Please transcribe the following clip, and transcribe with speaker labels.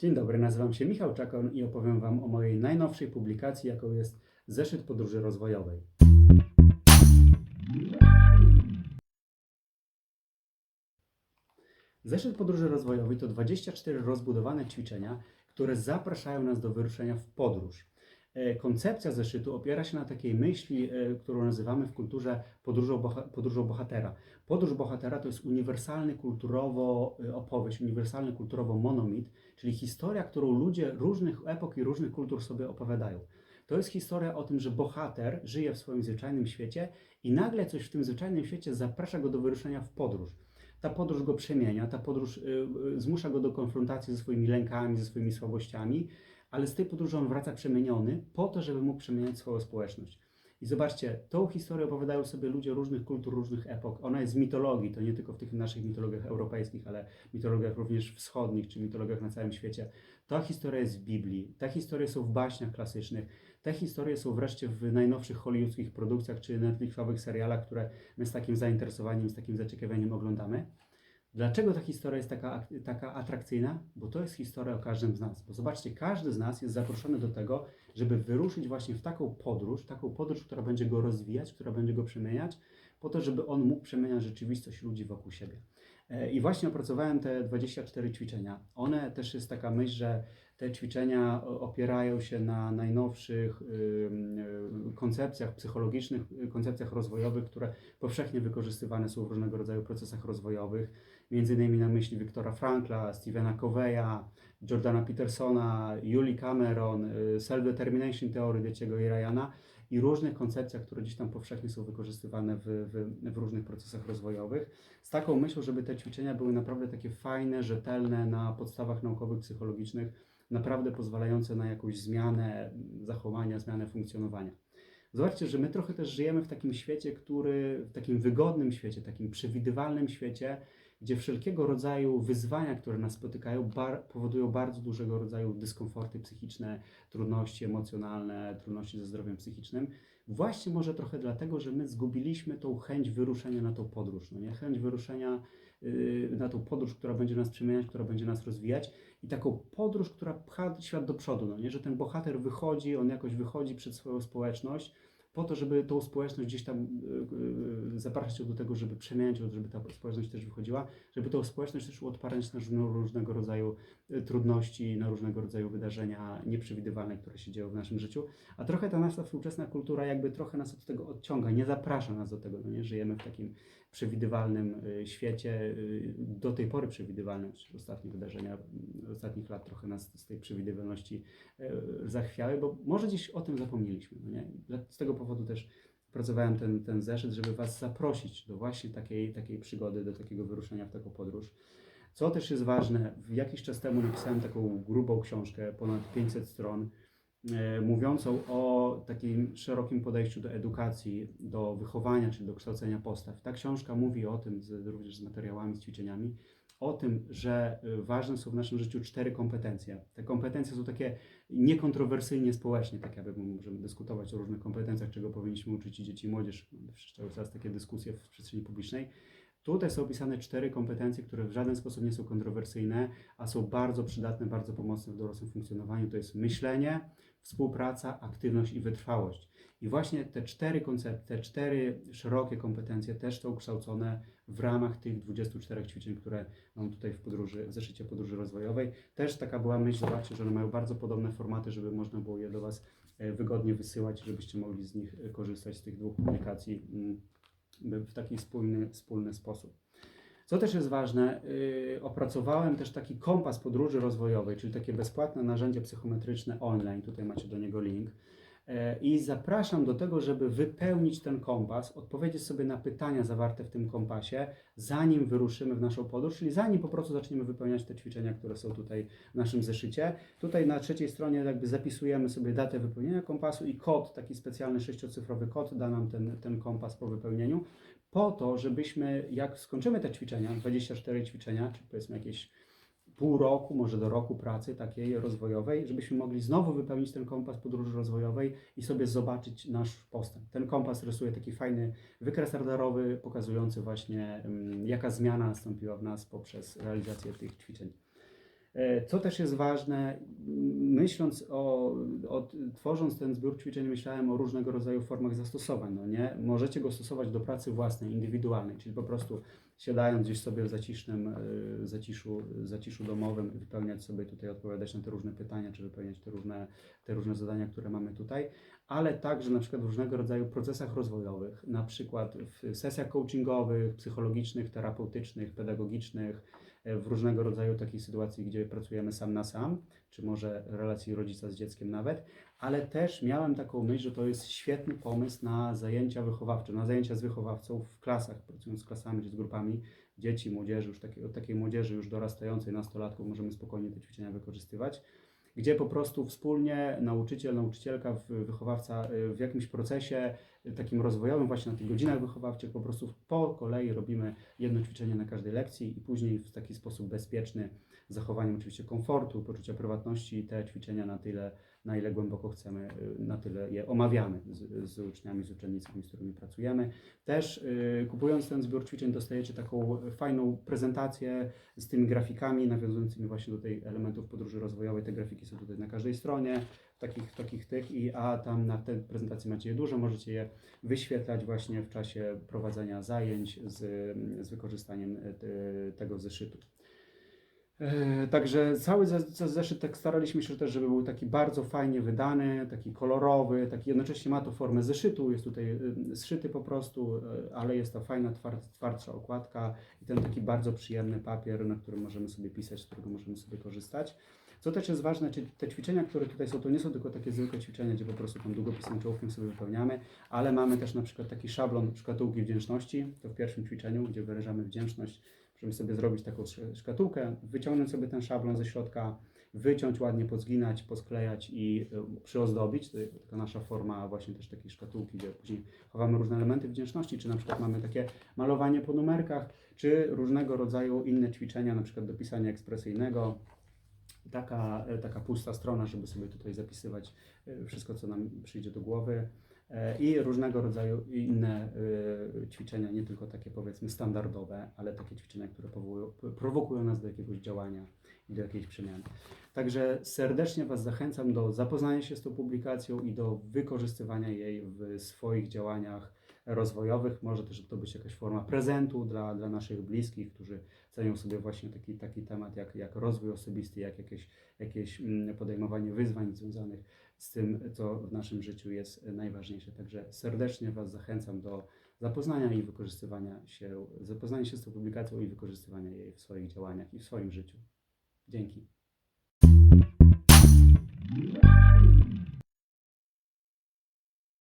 Speaker 1: Dzień dobry, nazywam się Michał Czakon i opowiem Wam o mojej najnowszej publikacji, jaką jest Zeszyt Podróży Rozwojowej. Zeszyt Podróży Rozwojowej to 24 rozbudowane ćwiczenia, które zapraszają nas do wyruszenia w podróż. E, Koncepcja zeszytu opiera się na takiej myśli, e, którą nazywamy w kulturze podróżą, boha- podróżą bohatera. Podróż bohatera to jest uniwersalny kulturowo e, opowieść, uniwersalny kulturowo monomit, czyli historia, którą ludzie różnych epok i różnych kultur sobie opowiadają. To jest historia o tym, że bohater żyje w swoim zwyczajnym świecie i nagle coś w tym zwyczajnym świecie zaprasza go do wyruszenia w podróż. Ta podróż go przemienia, ta podróż zmusza go do konfrontacji ze swoimi lękami, ze swoimi słabościami, ale z tej podróży on wraca przemieniony po to, żeby mógł przemieniać swoją społeczność. I zobaczcie, tą historię opowiadają sobie ludzie różnych kultur, różnych epok. Ona jest w mitologii, to nie tylko w tych naszych mitologiach europejskich, ale mitologiach również wschodnich, czy mitologiach na całym świecie. Ta historia jest w Biblii, te historie są w baśniach klasycznych, te historie są wreszcie w najnowszych hollywoodzkich produkcjach, czy Netflixowych serialach, które my z takim zainteresowaniem, z takim zaciekawieniem oglądamy. Dlaczego ta historia jest taka, ak- taka atrakcyjna? Bo to jest historia o każdym z nas. Bo zobaczcie, każdy z nas jest zaproszony do tego, żeby wyruszyć właśnie w taką podróż, taką podróż, która będzie go rozwijać, która będzie go przemieniać, po to, żeby on mógł przemieniać rzeczywistość ludzi wokół siebie. E, I właśnie opracowałem te 24 ćwiczenia. One też jest taka myśl, że te ćwiczenia opierają się na najnowszych koncepcjach psychologicznych, y, koncepcjach rozwojowych, które powszechnie wykorzystywane są w różnego rodzaju procesach rozwojowych. Między innymi na myśli Wiktora Frankla, Stephena Coveya, Jordana Petersona, Julie Cameron, y, Self-Determination Theory Deciego i Ryana i różnych koncepcjach, które gdzieś tam powszechnie są wykorzystywane w, w, w różnych procesach rozwojowych. Z taką myślą, żeby te ćwiczenia były naprawdę takie fajne, rzetelne, na podstawach naukowych, psychologicznych, naprawdę pozwalające na jakąś zmianę zachowania, zmianę funkcjonowania. Zobaczcie, że my trochę też żyjemy w takim świecie, który, w takim wygodnym świecie, takim przewidywalnym świecie, gdzie wszelkiego rodzaju wyzwania, które nas spotykają, bar, powodują bardzo dużego rodzaju dyskomforty psychiczne, trudności emocjonalne, trudności ze zdrowiem psychicznym. Właśnie może trochę dlatego, że my zgubiliśmy tą chęć wyruszenia na tą podróż, no nie? Chęć wyruszenia yy, na tą podróż, która będzie nas przemieniać, która będzie nas rozwijać i taką podróż, która pcha świat do przodu, no nie? Że ten bohater wychodzi, on jakoś wychodzi przed swoją społeczność, po to, żeby tą społeczność gdzieś tam yy, yy, zapraszać ją do tego, żeby przemieniać żeby ta społeczność też wychodziła, żeby tą społeczność też odparać na różnego rodzaju y, trudności, na różnego rodzaju wydarzenia nieprzewidywalne, które się dzieją w naszym życiu. A trochę ta nasza współczesna kultura jakby trochę nas od tego odciąga, nie zaprasza nas do tego, no nie? Żyjemy w takim przewidywalnym y, świecie, y, do tej pory przewidywalnym, ostatnie wydarzenia y, ostatnich lat trochę nas z tej przewidywalności zachwiały, bo może gdzieś o tym zapomnieliśmy, no nie? Z tego powodu też pracowałem ten, ten zeszyt, żeby Was zaprosić do właśnie takiej, takiej przygody, do takiego wyruszenia w taką podróż. Co też jest ważne, jakiś czas temu napisałem taką grubą książkę, ponad 500 stron, mówiącą o takim szerokim podejściu do edukacji, do wychowania, czyli do kształcenia postaw. Ta książka mówi o tym, z, również z materiałami, z ćwiczeniami, o tym, że e, ważne są w naszym życiu cztery kompetencje. Te kompetencje są takie niekontrowersyjnie społecznie, tak jakby możemy dyskutować o różnych kompetencjach, czego powinniśmy uczyć dzieci i młodzież. Cały czas takie dyskusje w przestrzeni publicznej. Tutaj są opisane cztery kompetencje, które w żaden sposób nie są kontrowersyjne, a są bardzo przydatne, bardzo pomocne w dorosłym funkcjonowaniu. To jest myślenie, współpraca, aktywność i wytrwałość. I właśnie te cztery koncepty, te cztery szerokie kompetencje też są kształcone w ramach tych 24 ćwiczeń, które mam tutaj w podróży, w zeszycie podróży rozwojowej. Też taka była myśl, zobaczcie, że one mają bardzo podobne formaty, żeby można było je do Was e, wygodnie wysyłać, żebyście mogli z nich e, korzystać, z tych dwóch publikacji mm, w taki spójny, wspólny sposób. Co też jest ważne, yy, opracowałem też taki kompas podróży rozwojowej, czyli takie bezpłatne narzędzie psychometryczne online, tutaj macie do niego link. E, I zapraszam do tego, żeby wypełnić ten kompas, odpowiedzieć sobie na pytania zawarte w tym kompasie, zanim wyruszymy w naszą podróż, czyli zanim po prostu zaczniemy wypełniać te ćwiczenia, które są tutaj w naszym zeszycie. Tutaj na trzeciej stronie jakby zapisujemy sobie datę wypełnienia kompasu i kod, taki specjalny sześciocyfrowy kod da nam ten, ten kompas po wypełnieniu, po to, żebyśmy jak skończymy te ćwiczenia, 24 ćwiczenia, czy powiedzmy jakieś pół roku, może do roku pracy takiej rozwojowej, żebyśmy mogli znowu wypełnić ten kompas podróży rozwojowej i sobie zobaczyć nasz postęp. Ten kompas rysuje taki fajny wykres radarowy, pokazujący właśnie, mm, jaka zmiana nastąpiła w nas poprzez realizację tych ćwiczeń. E, Co też jest ważne, myśląc o, o, tworząc ten zbiór ćwiczeń, myślałem o różnego rodzaju formach zastosowań. No nie? Możecie go stosować do pracy własnej, indywidualnej, czyli po prostu siadając gdzieś sobie w zacisznym e, zaciszu, zaciszu domowym, wypełniać sobie tutaj, odpowiadać na te różne pytania, czy wypełniać te różne, te różne zadania, które mamy tutaj, ale także na przykład w różnego rodzaju procesach rozwojowych, na przykład w sesjach coachingowych, psychologicznych, terapeutycznych, pedagogicznych, w różnego rodzaju takiej sytuacji, gdzie pracujemy sam na sam, czy może relacji rodzica z dzieckiem nawet, ale też miałem taką myśl, że to jest świetny pomysł na zajęcia wychowawcze, na zajęcia z wychowawcą w klasach, pracując z klasami czy z grupami dzieci, młodzieży, już takiej, od takiej młodzieży już dorastającej, nastolatków możemy spokojnie te ćwiczenia wykorzystywać gdzie po prostu wspólnie nauczyciel, nauczycielka, wychowawca y, w jakimś procesie y, takim rozwojowym, właśnie na tych godzinach wychowawczych, po prostu po kolei robimy jedno ćwiczenie na każdej lekcji i później w taki sposób bezpieczny, z zachowaniem oczywiście komfortu, poczucia prywatności, te ćwiczenia na tyle, na ile głęboko chcemy, y, na tyle je omawiamy z, z uczniami, z uczennicami, z którymi pracujemy. Też y, kupując ten zbiór ćwiczeń dostajecie taką fajną prezentację z tymi grafikami nawiązującymi właśnie do tej elementów podróży rozwojowej. Te grafiki są tutaj na każdej stronie, takich, takich tych, i, a tam na tej prezentacji macie je dużo, możecie je wyświetlać właśnie w czasie prowadzenia zajęć z, z wykorzystaniem te, tego zeszytu. E, Także cały ze- ze- zeszyt tak staraliśmy się też, żeby był taki bardzo fajnie wydany, taki kolorowy, taki jednocześnie ma to formę zeszytu, jest tutaj y, zszyty po prostu, y, ale jest to fajna, tward, twardsza okładka i ten taki bardzo przyjemny papier, na którym możemy sobie pisać, z którego możemy sobie korzystać. Co też jest ważne, czy te ćwiczenia, które tutaj są, to nie są tylko takie zwykłe ćwiczenia, gdzie po prostu tam długopisem, czołówkiem sobie wypełniamy, ale mamy też na przykład taki szablon szkatułki wdzięczności, to w pierwszym ćwiczeniu, gdzie wyrażamy wdzięczność Możemy sobie zrobić taką sz- szkatułkę, wyciągnąć sobie ten szablon ze środka, wyciąć ładnie, pozginać, posklejać i y, przyozdobić. To jest taka nasza forma właśnie też takiej szkatułki, gdzie później chowamy różne elementy wdzięczności, czy na przykład mamy takie malowanie po numerkach, czy różnego rodzaju inne ćwiczenia, na przykład do pisania ekspresyjnego. Taka, e, taka pusta strona, żeby sobie tutaj zapisywać e, wszystko, co nam przyjdzie do głowy. I różnego rodzaju inne e, ćwiczenia, nie tylko takie powiedzmy standardowe, ale takie ćwiczenia, które powołują, prowokują nas do jakiegoś działania i do jakiejś przemiany. Także serdecznie Was zachęcam do zapoznania się z tą publikacją i do wykorzystywania jej w swoich działaniach rozwojowych. Może też to być jakaś forma prezentu dla, dla naszych bliskich, którzy cenią sobie właśnie taki, taki temat jak, jak rozwój osobisty, jak jakieś, jakieś mm, podejmowanie wyzwań związanych z tym, co w naszym życiu jest najważniejsze. Także serdecznie Was zachęcam do zapoznania i wykorzystywania się, zapoznania się z tą publikacją i wykorzystywania jej w swoich działaniach i w swoim życiu. Dzięki.